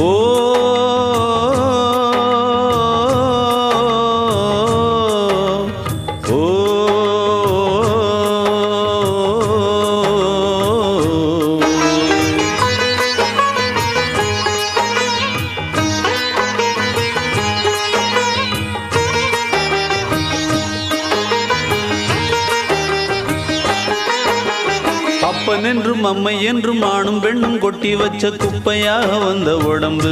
Oh! அப்பன் என்றும் அம்மை என்றும் ஆணும் பெண்ணும் கொட்டி வச்ச குப்பையாக வந்த உடம்பு.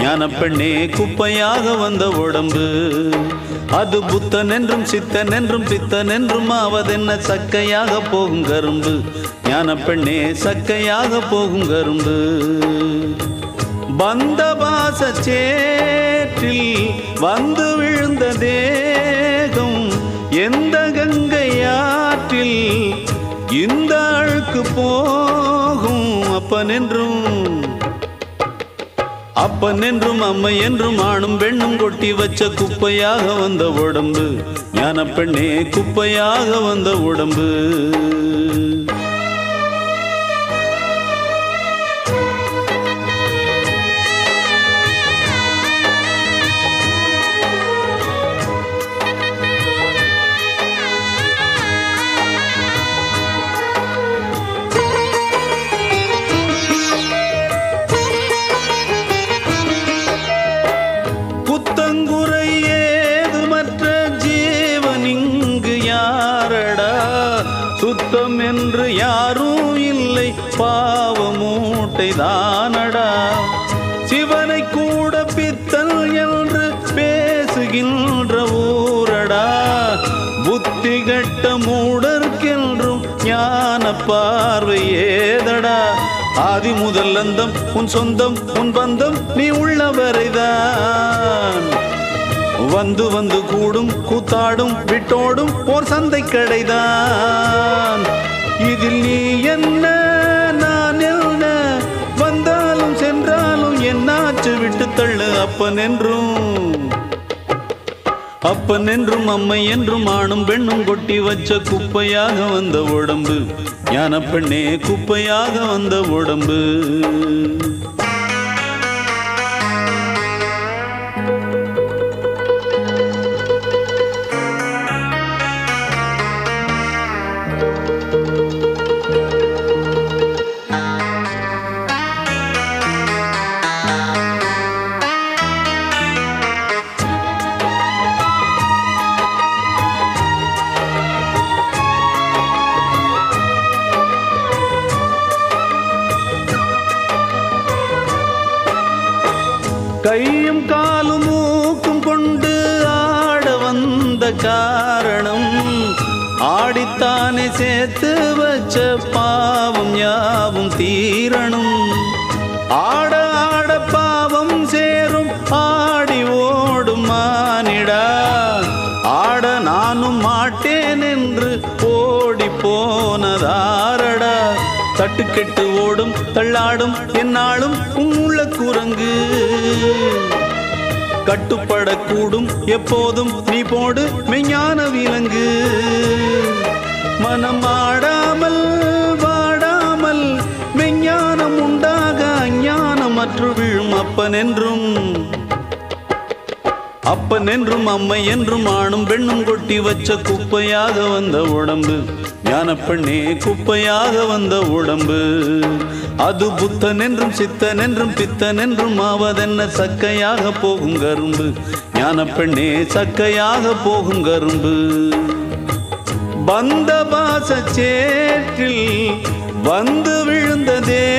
ஞான பெண்ணே குப்பையாக வந்த உடம்பு. அது புத்தன் என்றும் சித்தன் என்றும் பித்தன் என்றும் ஆவதென்ன சக்கையாக போகும் கரும்பு. ஞான பெண்ணே சக்கையாக போகும் கரும்பு. வந்த பாச சேற்றில் வந்து விழுந்த தேகம் எந்த கங்கையாற்றில் இந்த அழுக்கு போகும் அப்பன் என்றும் அப்பன் என்றும் அம்மை என்றும் ஆணும் பெண்ணும் கொட்டி வச்ச குப்பையாக வந்த உடம்பு. ஞான பெண்ணே குப்பையாக வந்த உடம்பு. சுத்தம் என்று யாரும் இல்லை. பாவ மூட்டை தானடா சிவனை கூட பித்தல் என்று பேசுகின்ற ஊரடா. புத்தி கட்ட மூடர்க்கென்றும் ஞான பார்வை ஏதடா. ஆதி முதல் அந்தம் உன் சொந்தம் உன் பந்தம் நீ உள்ளவரைதான் வந்து வந்து கூடும் கூத்தாடும் விட்டோடும் ஓர் சந்தை கடைதான். அப்பன் என்றும் அப்பன் என்றும் அம்மை என்றும் ஆணும் பெண்ணும் கொட்டி வச்ச குப்பையாக வந்த உடம்பு ஞான பெண்ணே குப்பையாக வந்த உடம்பு. கையும் காலும் மூக்கும் கொண்டு ஆட வந்த காரணம் ஆடித்தானே சேர்த்து வச்ச பாவம் யாவும் தீரணும். ஆட ஆட பாவம் சேரும் ஆடி ஓடும் மானிடா. ஆட நானும் மாட்டேன் என்று ஓடி போனதாரடா. தட்டுக்கெட்டு ஓடும் தள்ளாடும் என்னாலும் உள்ள குரங்கு கட்டுப்படக்கூடும் எப்போதும் நீ போடு மெஞ்ஞான விலங்கு. மனம் ஆடாமல் வாடாமல் மெஞ்ஞானம் உண்டாக அஞ்ஞானம் அற்று விழும் அப்பன் என்றும் அப்பன் என்றும் அம்மை என்றும் ஆணும் பெண்ணும் கொட்டி வச்ச குப்பையாக வந்த உடம்பு. ஞானப்பெண்ணே குப்பையாக வந்த உடம்பு. அது புத்தன் என்றும் சித்தன் என்றும் பித்தன் என்றும் ஆவதென்ன சக்கையாக போகும் கரும்பு. ஞானப்பெண்ணே சக்கையாக போகும் கரும்பு. பந்த பாச சேற்றில் வந்து விழுந்ததே